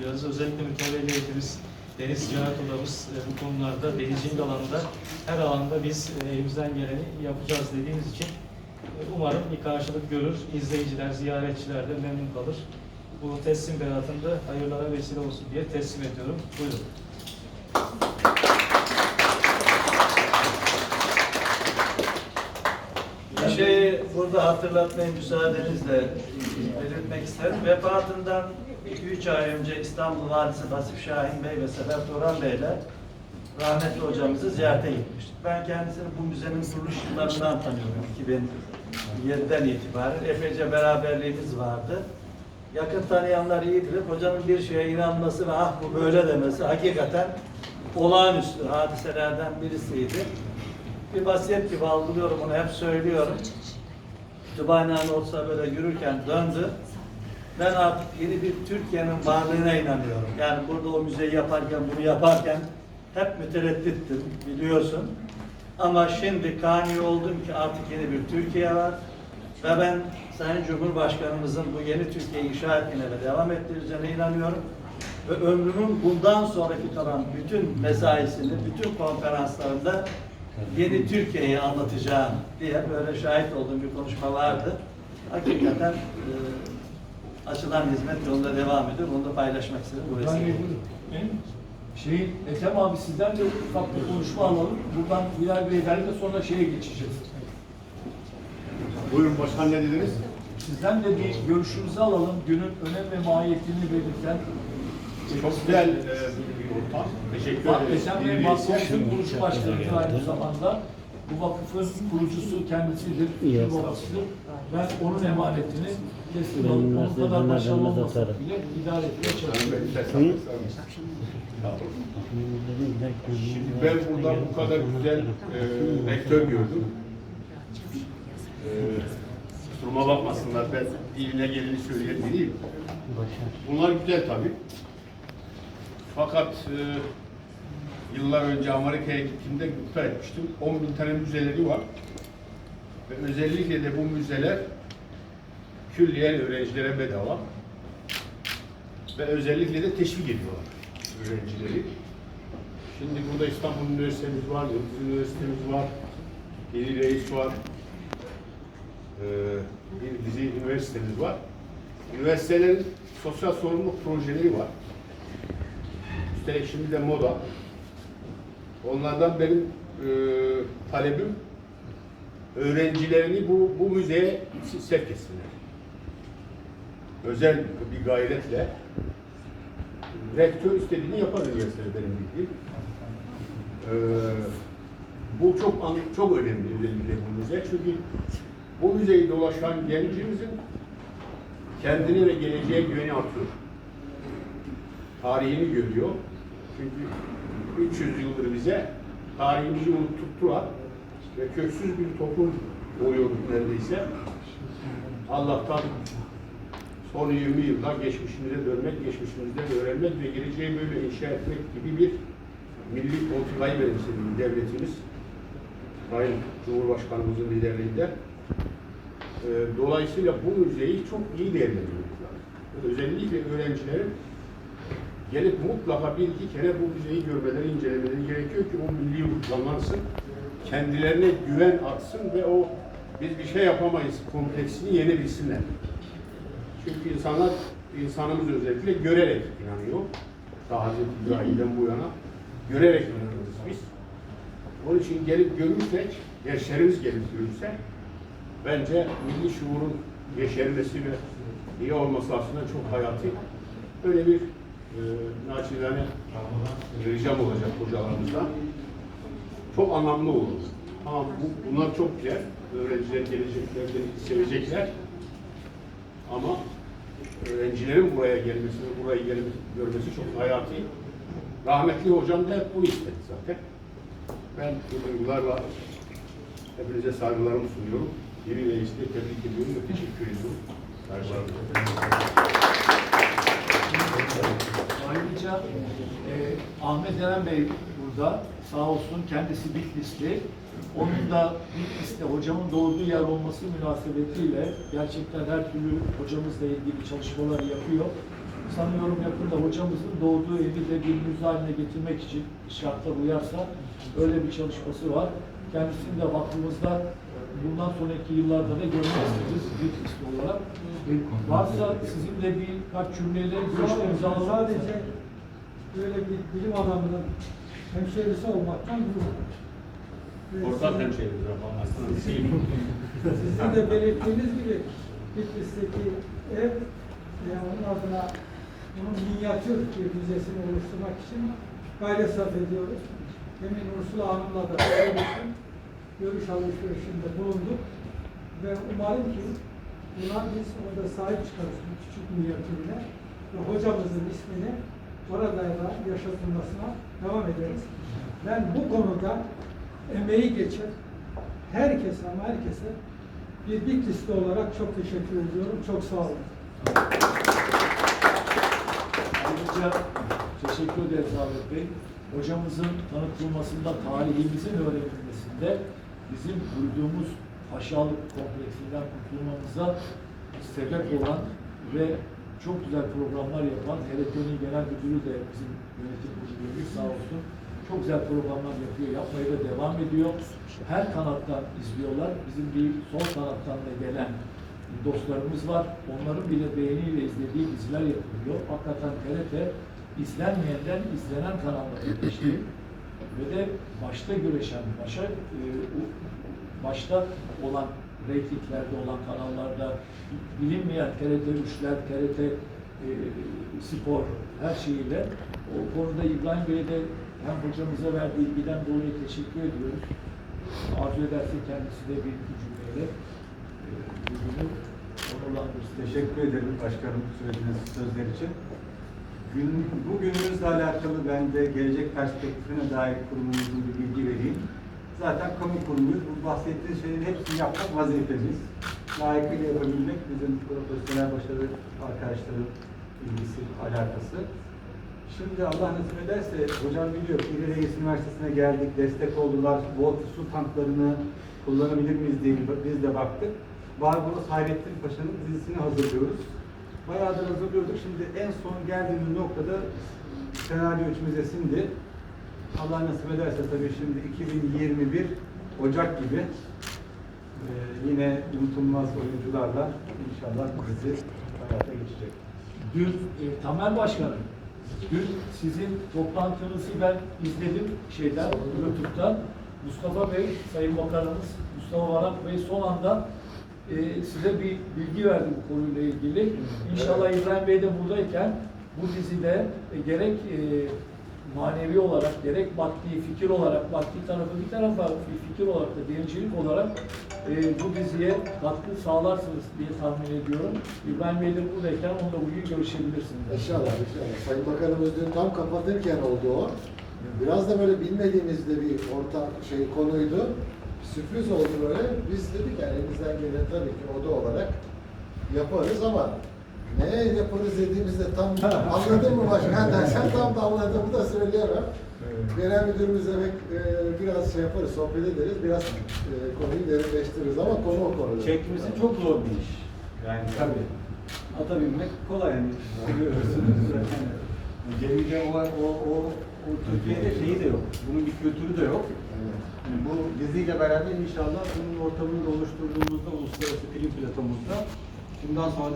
Biraz özellikle mütevelli heyetimiz, deniz ticaret odamız e, bu konularda denizcilik alanında her alanda biz e, elimizden geleni yapacağız dediğimiz için e, umarım bir karşılık görür. İzleyiciler, ziyaretçiler de memnun kalır. Bu teslim beratında hayırlara vesile olsun diye teslim ediyorum. Buyurun. Bir şeyi burada hatırlatmayı müsaadenizle belirtmek isterim. Vefatından 2-3 ay önce İstanbul Valisi Vasif Şahin Bey ve Sefer Turan Bey ile rahmetli hocamızı ziyarete gitmiştik. Ben kendisini bu müzenin kuruluş yıllarından tanıyorum. 2007'den itibaren epeyce beraberliğimiz vardı. Yakın tanıyanlar iyi bilir. Hocanın bir şeye inanması ve ah bu böyle demesi hakikaten olağanüstü hadiselerden birisiydi bir vasiyet gibi algılıyorum onu hep söylüyorum. Kütüphanenin olsa böyle yürürken döndü. Ben artık yeni bir Türkiye'nin varlığına inanıyorum. Yani burada o müzeyi yaparken, bunu yaparken hep mütereddittim biliyorsun. Ama şimdi kani oldum ki artık yeni bir Türkiye var. Ve ben Sayın Cumhurbaşkanımızın bu yeni Türkiye'yi inşa ettiğine ve devam ettireceğine inanıyorum. Ve ömrümün bundan sonraki kalan bütün mesaisini, bütün konferanslarında yeni Türkiye'yi anlatacağım diye böyle şahit olduğum bir konuşma vardı. Hakikaten e, açılan hizmet yolunda devam ediyor. Bunu da paylaşmak istedim. Bu Yani vesileyle. en şey Ethem abi sizden de ufak bir konuşma alalım. Buradan Bilal Bey'den de sonra şeye geçeceğiz. Buyurun başkan ne dediniz? Sizden de bir görüşünüzü alalım. Günün önem ve mahiyetini belirten Çok güzel e, bir ortam. Teşekkür. Ethem Bey Bir vakfımızın kurucu başkanıdır aynı zamanda. Bu vakıfın kurucusu kendisidir, Yes. babasıdır. Ben onun emanetini teslim alıp onun kadar başarılı olmasa bile idare etmeye çalışıyorum. Şimdi ben burada bu kadar güzel e, rektör gördüm. E, kusuruma bakmasınlar ben iline geleni söyleyen biriyim. Bunlar güzel tabii. Fakat e, yıllar önce Amerika'ya gittiğimde gıpta etmiştim. 10 bin tane müzeleri var. Ve özellikle de bu müzeler külliyen öğrencilere bedava. Ve özellikle de teşvik ediyorlar öğrencileri. Şimdi burada İstanbul Üniversitemiz var, Yıldız Üniversitemiz var, Yeni Reis var, ee, bir dizi üniversitemiz var. Üniversitelerin sosyal sorumluluk projeleri var. Üstelik şimdi de moda. Onlardan benim e, talebim öğrencilerini bu, bu müzeye sevk etsinler. Özel bir gayretle rektör istediğini yapar üniversitede benim bildiğim. Ee, bu çok çok önemli özellikle bu müze. Çünkü bu müzeyi dolaşan gencimizin kendine ve geleceğe güveni artıyor. Tarihini görüyor. Çünkü 300 yıldır bize tarihimizi unutturttular ve köksüz bir toplum oluyorduk neredeyse. Allah'tan son 20 yılda geçmişimize dönmek, geçmişimizden öğrenmek ve geleceği böyle inşa etmek gibi bir milli politikayı benimsedi devletimiz. Sayın Cumhurbaşkanımızın liderliğinde. Ee, Dolayısıyla bu müzeyi çok iyi değerlendiriyoruz. Özellikle öğrencilerin gelip mutlaka bir iki kere bu müzeyi görmeleri, incelemeleri gerekiyor ki o milli ruh canlansın. Kendilerine güven artsın ve o biz bir şey yapamayız kompleksini yenebilsinler. Çünkü insanlar, insanımız özellikle görerek inanıyor. Daha Hazreti İbrahim'den bu yana görerek inanıyoruz biz. Onun için gelip görürsek, gençlerimiz gelip görürse bence milli şuurun yeşermesi ve iyi olması aslında çok hayati. Böyle bir e, naçizane ricam olacak hocalarımızdan. Çok anlamlı olur. Tamam bu, bunlar çok güzel. Öğrenciler gelecekler, sevecekler. Ama öğrencilerin buraya gelmesi ve burayı gelmesi, görmesi çok hayati. Rahmetli hocam da hep bunu istedi zaten. Ben bu duygularla hepinize saygılarımı sunuyorum. Yeni reisi de tebrik ediyorum ve teşekkür ediyorum. Saygılarımı. Ayrıca e, Ahmet Eren Bey burada sağ olsun kendisi Bitlisli. Onun da Bitlis'te hocamın doğduğu yer olması münasebetiyle gerçekten her türlü hocamızla ilgili çalışmalar yapıyor. sanıyorum yakında hocamızın doğduğu evi de bir müze haline getirmek için şartlar uyarsa öyle bir çalışması var. Kendisini de vakfımızda bundan sonraki yıllarda da görmek isteriz bir liste olarak. E, Varsa sizinle birkaç cümleyle görüşlerinizi alalım. Sadece böyle bir bilim adamının hemşehrisi olmaktan gurur. Ortak hemşehrimiz ama aslında. Sizin de belirttiğiniz gibi Bitlis'teki ev ve onun adına bunun minyatür bir müzesini oluşturmak için gayret sarf ediyoruz. Demin Ursula Hanım'la da görüştüm. Görüş alışverişinde bulunduk. Ve umarım ki buna biz orada sahip çıkarız bu küçük minyatürüne. Ve hocamızın ismini orada da yaşatılmasına devam ederiz. Ben bu konuda emeği geçen herkese ama herkese bir Bitlisli olarak çok teşekkür ediyorum. Çok sağ olun. Ayrıca teşekkür ederiz Ahmet Bey. Hocamızın tanıtılmasında, tarihimizin öğrenilmesinde bizim duyduğumuz aşağılık kompleksinden kurtulmamıza sebep olan ve çok güzel programlar yapan HRT'nin genel müdürü de bizim yönetim kurulumuz sağ olsun. Çok güzel programlar yapıyor, yapmaya da devam ediyor. Her kanattan izliyorlar. Bizim bir sol kanattan da gelen dostlarımız var. Onların bile beğeniyle izlediği diziler yapılıyor. Hakikaten TRT izlenmeyenden izlenen kanallara geçti. Ve de başta güreşen, başa, e, başta olan reytinglerde olan kanallarda bilinmeyen TRT 3'ler, TRT e, spor her şeyiyle o konuda İbrahim Bey'e de hem hocamıza verdiği bilgiden dolayı teşekkür ediyoruz. Arzu ederse kendisi de bir iki cümleyle e, onurlandırsın. Teşekkür ederim başkanım söylediğiniz sözler için. Gün, bugünümüzle alakalı ben de gelecek perspektifine dair kurumumuzun bir bilgi vereyim. Zaten kamu kurumuyuz. Bu bahsettiğiniz şeylerin hepsini yapmak vazifemiz. Layıkıyla yapabilmek bizim profesyonel başarılı arkadaşların ilgisi, alakası. Şimdi Allah nasip ederse hocam biliyor İri Reis Üniversitesi'ne geldik, destek oldular. Volt su tanklarını kullanabilir miyiz diye biz de baktık. Barbaros Hayrettin Paşa'nın dizisini hazırlıyoruz. Bayağıdır hazırlıyorduk. Şimdi en son geldiğimiz noktada senaryo üç müzesindi. Allah nasip ederse tabii şimdi 2021 Ocak gibi e, yine unutulmaz oyuncularla inşallah dizi hayata geçecek. Dün e, Tamer Başkanım, dün sizin toplantınızı ben izledim şeyden, YouTube'dan. Mustafa Bey, Sayın Bakanımız Mustafa Varak Bey son anda e, size bir bilgi verdi bu konuyla ilgili. İnşallah İbrahim Bey de buradayken bu dizide e, gerek e, manevi olarak, gerek maddi fikir olarak, maddi tarafı bir tarafa fikir olarak da denizcilik olarak e, bu diziye katkı sağlarsınız diye tahmin ediyorum. İbrahim Bey de buradayken onunla bugün görüşebilirsiniz. İnşallah, inşallah. Sayın Bakanımız dün tam kapatırken oldu o. Biraz da böyle bilmediğimiz de bir ortak şey konuydu. Sürpriz oldu böyle. Biz dedik yani elimizden gelen tabii ki oda olarak yaparız ama ne yaparız dediğimizde tam anladın mı başkan dersen tam da anladığımı da söyleyemem. Genel müdürümüzle e, biraz şey yaparız, sohbet ederiz, biraz e, konuyu derinleştiririz ama konu o konu. Çekmesi çok zor bir iş. Yani tabii. Ata binmek kolay yani. Görüyorsunuz. Yani Gemide o, o, o, o Türkiye'de şeyi de yok. Bunun bir kültürü de yok. Yani bu diziyle beraber inşallah bunun ortamını da oluşturduğumuzda uluslararası film platomuzda bundan sonra da